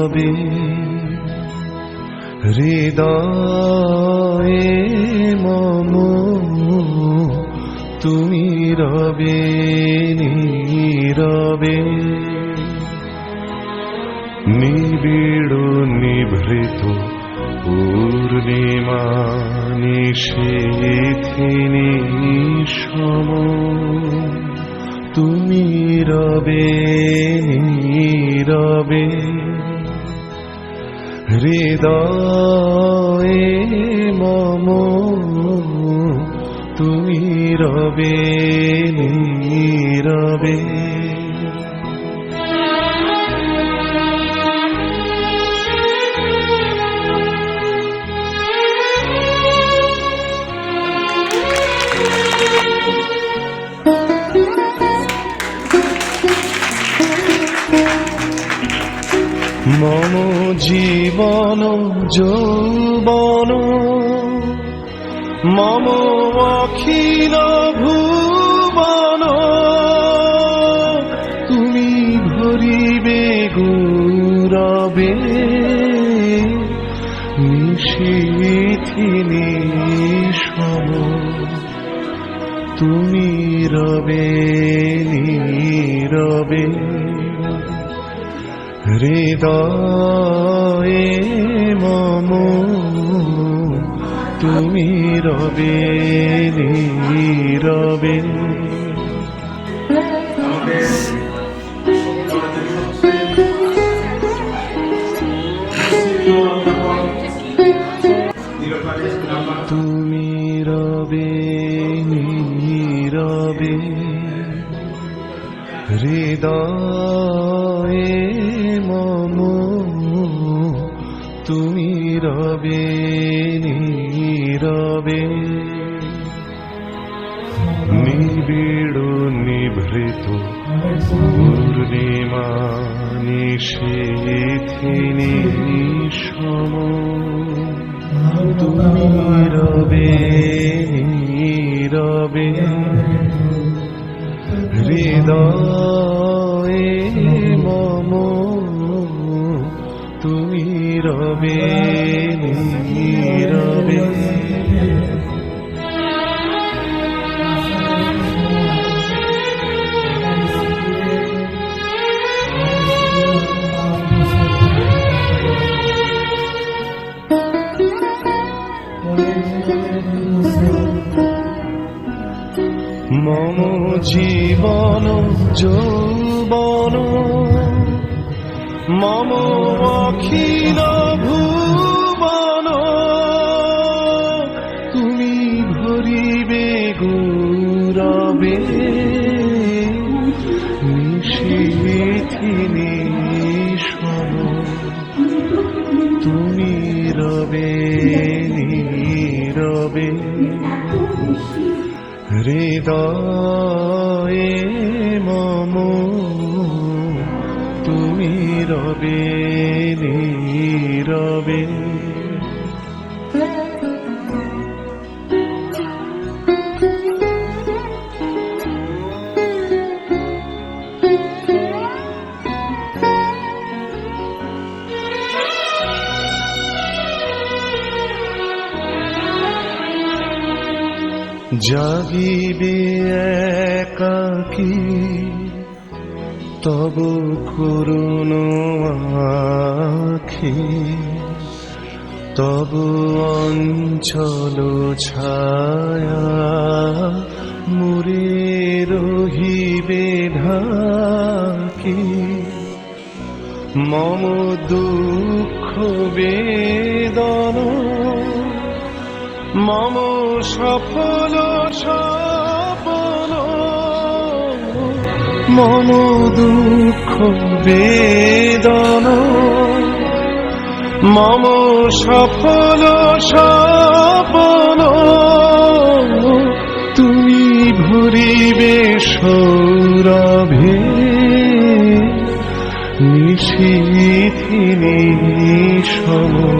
নীরবে হৃদয়ে মম তুমি রবে নীরবে। নিবিড় নিভৃত পূর্ণিমা নিষেধিনী সম তুমি রবে নীরবে। হৃদয়ে মম তুমি রবে নীরবে। মম জীবন যৌবন। মম অখিল ভুবন। তুমি ভরিবে গৌরবে। নিশীথিনী সম। তুমি রবে নীরবে। হৃদয়ে মম তুমি রবে নীরবে। তুমি রবে নীরবে। হৃদয়ে তুমি রবে নীরবে। নিবিড় নিভৃত পূর্ণিমা নিষেধিনী সম। তুমি রবে নীরবে। হৃদয়ে রবে নীরবে মম জীবন যৌবন মম নিশীথিনী সম তুমি রবে নীরবে হৃদয়ে মম তুমি রবে নীরবে জাগিবে একাকী তব করুণ আখি। তব অঞ্চল ছায়া মুরে রহিবে ঢাকি। মম দুঃখ বেদন মম সফল সপন মম দুঃখ বেদন। মম সফল। তুমি ভরিবে সৌরভে। নিশীথিনী সম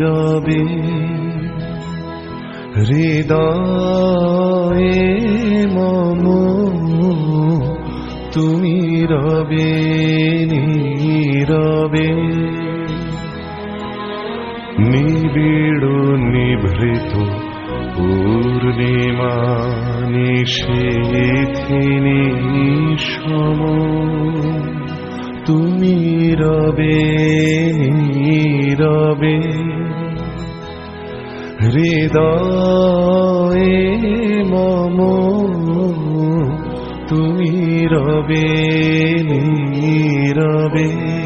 নীরবে হৃদয়ে মম তুমি রবে নীরবে। নিবিড় নিভৃত পূর্ণিমা নিষেধিনী সম তুমি রবে নীরবে। হৃদয়ে মম তুমি রবে নীরবে।